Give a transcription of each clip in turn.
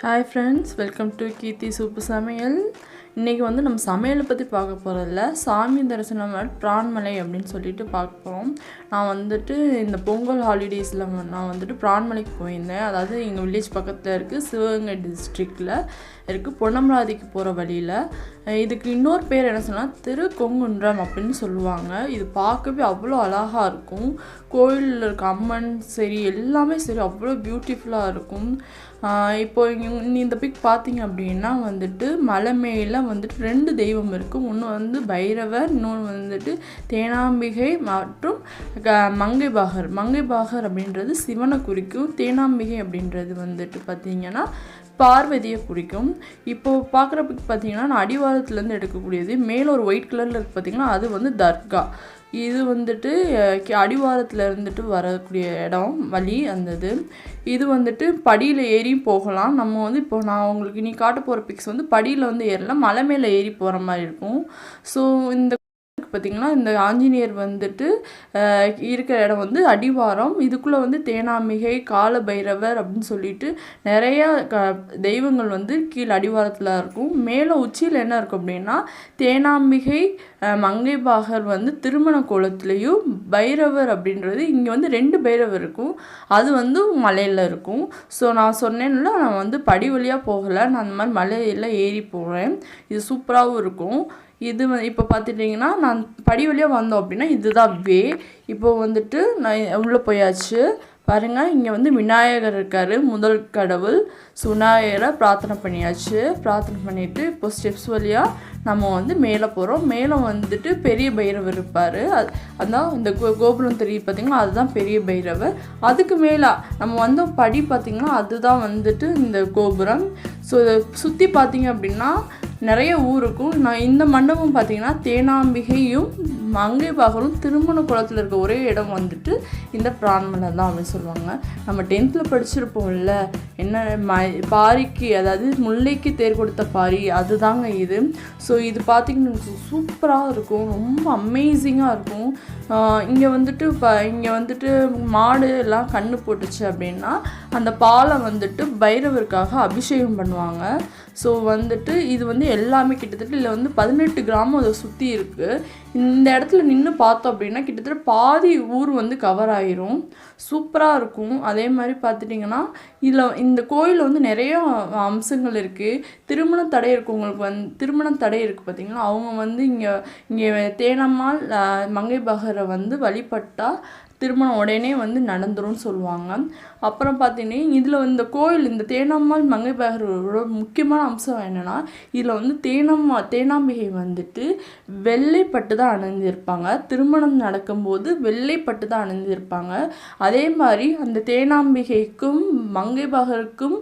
Hi friends welcome to Keerthi soup சமையல் இன்றைக்கி வந்து நம்ம சமையலை பற்றி பார்க்க போகிறதில்ல சாமி தரிசனம் பிரான்மலை அப்படின்னு சொல்லிட்டு பார்க்க போகிறோம் நான் வந்துட்டு இந்த பொங்கல் ஹாலிடேஸில் நான் வந்துட்டு பிரான்மலைக்கு போயிருந்தேன். அதாவது எங்கள் வில்லேஜ் பக்கத்தில் இருக்குது சிவகங்கை டிஸ்ட்ரிக்டில் இருக்குது பொன்னமராதிக்கு போகிற வழியில். இதுக்கு இன்னொரு பேர் என்ன சொன்னால் திருக்கொங்குன்றம் அப்படின்னு சொல்லுவாங்க. இது பார்க்கவே அவ்வளோ அழகாக இருக்கும். கோயிலில் இருக்க அம்மன் சரி எல்லாமே சரி அவ்வளோ பியூட்டிஃபுல்லாக இருக்கும். இப்போ இந்த பிக் பார்த்தீங்க அப்படின்னா வந்துட்டு மலை மேலே வந்துட்டு ரெண்டு தெய்வம் இருக்குது ஒன்று வந்து பைரவர் இன்னொன்று வந்துட்டு தேனாம்பிகை மற்றும் க- மங்கைபாகர். மங்கைபாகர் அப்படின்றது சிவனை குறிக்கும். தேனாம்பிகை அப்படின்றது வந்துட்டு பார்த்தீங்கன்னா பார்வதியை குறிக்கும். இப்போது பார்க்குறப்ப பார்த்தீங்கன்னா நான் அடிவாரத்துலேருந்து எடுக்கக்கூடியது மேலே ஒரு ஒயிட் கலரில் இருக்குது பார்த்தீங்கன்னா அது வந்து தர்கா. இது வந்துட்டு கி- அடிவாரத்தில் இருந்துட்டு வரக்கூடிய இடம் வழி அந்த இது. இது வந்துட்டு படியில் ஏறி போகலாம். நம்ம வந்து இப்போ நான் உங்களுக்கு நீ காட்ட போகிற பிக்ஸ் வந்து படியில் வந்து ஏறலாம் மலை மேலே ஏறி போகிற மாதிரி இருக்கும். ஸோ இந்த பார்த்தீங்கன்னா இந்த ஆஞ்சநேயர் வந்துட்டு இருக்கிற இடம் வந்து அடிவாரம். இதுக்குள்ளே வந்து தேனாம்பிகை கால பைரவர் அப்படின்னு சொல்லிட்டு நிறைய க தெய்வங்கள் வந்து கீழே அடிவாரத்தில் இருக்கும். மேலே உச்சியில் என்ன இருக்கும் அப்படின்னா தேனாம்பிகை மங்கை மங்கைபாகர் வந்து திருமண கோலத்துலேயும் பைரவர் அப்படின்றது இங்கே வந்து ரெண்டு பைரவர் இருக்கும். அது வந்து மலையில் இருக்கும். ஸோ நான் சொன்னேன்ல நான் வந்து படி வழியாக போகலை. நான் அந்த மாதிரி மலையில் ஏறி போகிறேன் இது சூப்பராகவும் இருக்கும். இது வந்து இப்போ பார்த்துட்டிங்கன்னா நான் படி வழியாக வந்தோம் அப்படின்னா இதுதான் வே. இப்போ வந்துட்டு நான் உள்ளே போயாச்சு. பாருங்கள் இங்கே வந்து விநாயகர் இருக்கார் முதல் கடவுள். சுநாயகரை பிரார்த்தனை பண்ணியாச்சு. பிரார்த்தனை பண்ணிவிட்டு இப்போ ஸ்டெப்ஸ் வழியாக நம்ம வந்து மேலே போகிறோம் மேலே வந்துட்டு பெரிய பைரவர் இருப்பார். அது அதான் இந்த கோ கோபுரம் தெரியுது பார்த்திங்கன்னா அதுதான் பெரிய பைரவர். அதுக்கு மேலே நம்ம வந்து படி பார்த்திங்கன்னா அதுதான் வந்துட்டு இந்த கோபுரம். ஸோ இதை சுற்றி பார்த்திங்க அப்படின்னா நிறைய ஊர் இருக்கும். நான் இந்த மண்டபம் பார்த்தீங்கன்னா தேனாம்பிகையும் மங்கை பாகலும் திருமண குளத்தில் இருக்க ஒரே இடம் வந்துட்டு இந்த பிரான்மலை தான் அப்படின்னு சொல்லுவாங்க. நம்ம டென்த்தில் படிச்சிருப்போம்ல என்ன ம பாரிக்கு அதாவது முல்லைக்கு தேர் கொடுத்த பாரி அதுதாங்க இது. ஸோ இது பார்த்திங்கன்னா சூப்பராக இருக்கும். ரொம்ப அமேசிங்காக இருக்கும். இங்கே வந்துட்டு இப்போ இங்கே வந்துட்டு மாடு எல்லாம் கண்ணு போட்டுச்சு அப்படின்னா அந்த பாலை வந்துட்டு பைரவருக்காக அபிஷேகம் பண்ணுவாங்க. ஸோ வந்துட்டு இது வந்து எல்லாமே கிட்டத்தட்ட இதில் வந்து பதினெட்டு கிராமம் அதை சுற்றி இருக்குது இந்த இடத்துல நின்று பார்த்தோம் அப்படின்னா கிட்டத்தட்ட பாதி ஊர் வந்து கவர் ஆயிரும். சூப்பராக இருக்கும். அதே மாதிரி பார்த்துட்டிங்கன்னா இதில் இந்த கோயிலில் வந்து நிறைய அம்சங்கள் இருக்குது திருமண தடை இருக்கவங்களுக்கு வந்து திருமண தடை இருக்குது பார்த்திங்கன்னா அவங்க வந்து இங்கே இங்கே தேனம்மாள் மங்கை பகரை வந்து வழிபட்டால் திருமணம் உடனே வந்து நடந்துரும்னு சொல்லுவாங்க. அப்புறம் பார்த்தீங்கன்னா இதில் இந்த கோயில் இந்த தேனாம்மாள் மங்கை பகரோட முக்கியமான அம்சம் என்னென்னா இதில் வந்து தேனம்மா தேனாம்பிகை வந்துட்டு வெள்ளைப்பட்டு தான் அணிஞ்சிருப்பாங்க திருமணம் நடக்கும்போது வெள்ளைப்பட்டு தான் அணிஞ்சிருப்பாங்க அதே மாதிரி அந்த தேனாம்பிகைக்கும் மங்கை பகருக்கும்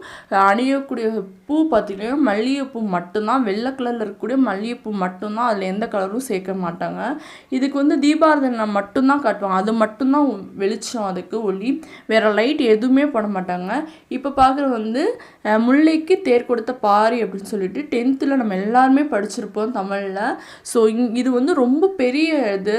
அணியக்கூடிய பூ பார்த்தீங்கன்னா மல்லிகைப்பூ மட்டும்தான் வெள்ளை கலரில் இருக்கக்கூடிய மல்லிகைப்பூ மட்டும்தான் அதில் எந்த கலரும் சேர்க்க மாட்டாங்க. இதுக்கு வந்து தீபாரதனை மட்டும்தான் காட்டுவாங்க. அது மட்டும்தான் வெளிச்சம் அதுக்கு ஒளி. வேறு லைட் எதுவுமே போட மாட்டாங்க இப்போ பார்க்குறது வந்து முல்லைக்கு தேர் கொடுத்த பாரி அப்படின்னு சொல்லிட்டு டென்த்தில் நம்ம எல்லாருமே படிச்சிருப்போம் தமிழில். ஸோ இங் இது வந்து ரொம்ப பெரிய இது.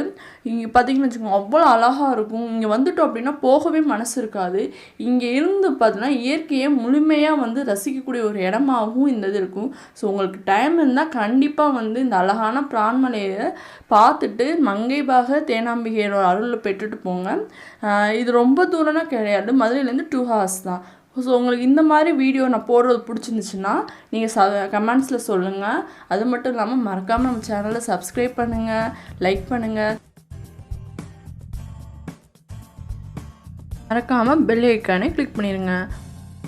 இங்கே பார்த்தீங்கன்னு வச்சுக்கோங்க அவ்வளோ அழகாக இருக்கும். இங்கே வந்துட்டோம் அப்படின்னா போகவே மனசு இருக்காது. இங்கே இருந்து பார்த்தீங்கன்னா இயற்கையை முழுமையாக வந்து ரசிக்கக்கூடிய ஒரு இடமாகவும் இந்த இது இருக்கும். ஸோ உங்களுக்கு டைம் இருந்தால் கண்டிப்பாக வந்து இந்த அழகான பிரான்மலையை பார்த்துட்டு மங்கைபாக தேனாம்பிகையோட அருளில் பெற்றுட்டு போங்க. இது ரொம்ப தூரம்னா கிடையாது. மதுரையிலேருந்து டூ ஹவர்ஸ் தான். ஸோ உங்களுக்கு இந்த மாதிரி வீடியோ நான் போடுறது பிடிச்சிருந்துச்சுன்னா நீங்கள் ச கமெண்ட்ஸில் சொல்லுங்கள் அது மட்டும் இல்லாமல் மறக்காமல் நம்ம சேனலை சப்ஸ்கிரைப் பண்ணுங்கள் லைக் பண்ணுங்கள் மறக்காமல் பெல் ஐக்கானே கிளிக் பண்ணிடுங்க